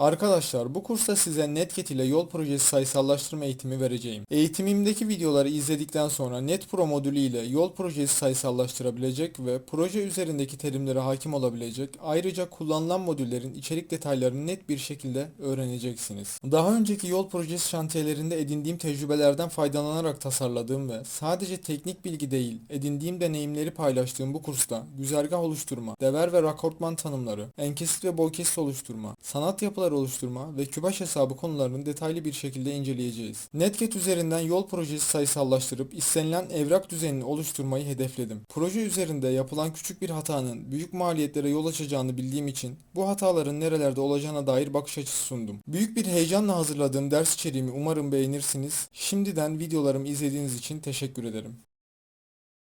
Arkadaşlar bu kursta size Netcat ile yol projesi sayısallaştırma eğitimi vereceğim. Eğitimimdeki videoları izledikten sonra NetPro modülü ile yol projesi sayısallaştırabilecek ve proje üzerindeki terimlere hakim olabilecek ayrıca kullanılan modüllerin içerik detaylarını net bir şekilde öğreneceksiniz. Daha önceki yol projesi şantiyelerinde edindiğim tecrübelerden faydalanarak tasarladığım ve sadece teknik bilgi değil edindiğim deneyimleri paylaştığım bu kursta güzergah oluşturma, dever ve rakortman tanımları, enkesit ve boy kesit oluşturma, sanat yapıları oluşturma ve kübaş hesabı konularını detaylı bir şekilde inceleyeceğiz. Netcat üzerinden yol projesi sayısallaştırıp istenilen evrak düzenini oluşturmayı hedefledim. Proje üzerinde yapılan küçük bir hatanın büyük maliyetlere yol açacağını bildiğim için bu hataların nerelerde olacağına dair bakış açısı sundum. Büyük bir heyecanla hazırladığım ders içeriğimi umarım beğenirsiniz. Şimdiden videolarımı izlediğiniz için teşekkür ederim.